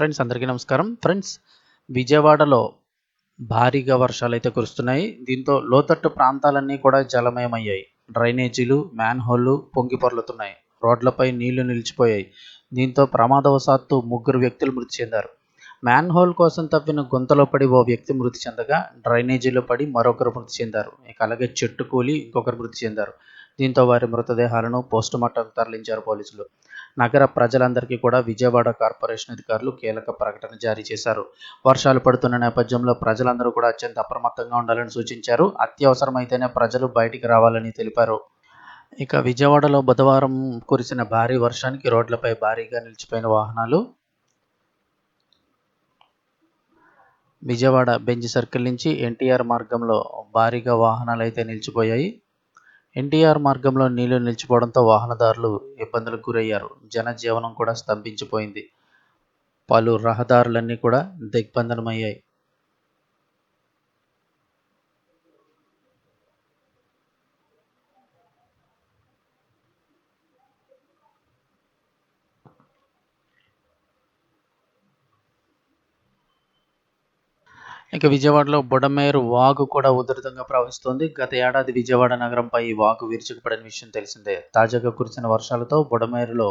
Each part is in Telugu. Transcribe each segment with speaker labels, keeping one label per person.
Speaker 1: ఫ్రెండ్స్ అందరికీ నమస్కారం. ఫ్రెండ్స్ విజయవాడలో భారీగా వర్షాలు అయితే కురుస్తున్నాయి. దీంతో లోతట్టు ప్రాంతాలన్నీ కూడా జలమయమయ్యాయి. డ్రైనేజీలు మ్యాన్ హోల్లు పొంగి పొర్లుతున్నాయి. రోడ్లపై నీళ్ళు నిలిచిపోయాయి. దీంతో ప్రమాదవశాత్తు ముగ్గురు వ్యక్తులు మృతి చెందారు. మ్యాన్ హోల్ కోసం తవ్విన గుంతలో పడి ఓ వ్యక్తి మృతి చెందగా డ్రైనేజీలో పడి మరొకరు మృతి చెందారు. ఇక అలాగే చెట్టు కూలి ఇంకొకరు మృతి చెందారు. దీంతో వారి మృతదేహాలను పోస్టుమార్టం తరలించారు పోలీసులు. నగర ప్రజలందరికీ కూడా విజయవాడ కార్పొరేషన్ అధికారులు కీలక ప్రకటన జారీ చేశారు. వర్షాలు పడుతున్న నేపథ్యంలో ప్రజలందరూ కూడా అత్యంత అప్రమత్తంగా ఉండాలని సూచించారు. అత్యవసరమైతేనే ప్రజలు బయటికి రావాలని తెలిపారు. ఇక విజయవాడలో బుధవారం కురిసిన భారీ వర్షానికి రోడ్లపై భారీగా నిలిచిపోయిన వాహనాలు విజయవాడ బెంజ్ సర్కిల్ నుంచి ఎన్టీఆర్ మార్గంలో భారీగా వాహనాలు అయితే నిలిచిపోయాయి. ఎన్టీఆర్ మార్గంలో నీళ్ళు నిలిచిపోవడంతో వాహనదారులు ఇబ్బందులకు గురయ్యారు. జనజీవనం కూడా స్తంభించిపోయింది. పలు రహదారులన్నీ కూడా దిగ్బంధనమయ్యాయి. ఇక విజయవాడలో బుడమేరు వాగు కూడా ఉధృతంగా ప్రవహిస్తోంది. గత ఏడాది విజయవాడ నగరంపై ఈ వాగు విరుచుకుపడిన విషయం తెలిసిందే. తాజాగా కురిసిన వర్షాలతో బుడమేరులో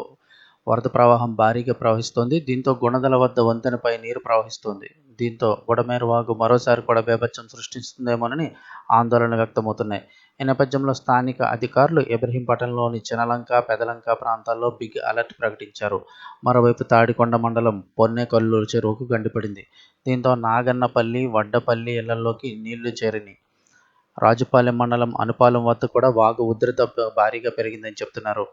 Speaker 1: వరద ప్రవాహం భారీగా ప్రవహిస్తోంది. దీంతో గుణదల వద్ద వంతెనపై నీరు ప్రవహిస్తోంది. దీంతో బుడమేరు వాగు మరోసారి కూడా బేభత్సం సృష్టిస్తుందేమోనని ఆందోళన వ్యక్తమవుతున్నాయి. ఈ నేపథ్యంలో స్థానిక అధికారులు ఇబ్రహీంపట్నంలోని చినలంక పెదలంక ప్రాంతాల్లో బిగ్ అలర్ట్ ప్రకటించారు. మరోవైపు తాడికొండ మండలం పొన్నేకల్లూరు చెరువుకు గండిపడింది. దీంతో నాగన్నపల్లి వడ్డపల్లి ఇళ్ళలోకి నీళ్ళు చేరినాయి. రాజుపాలెం మండలం అనుపాలెం వద్ద కూడా వాగు ఉధృత భారీగా పెరిగిందని చెప్తున్నారు.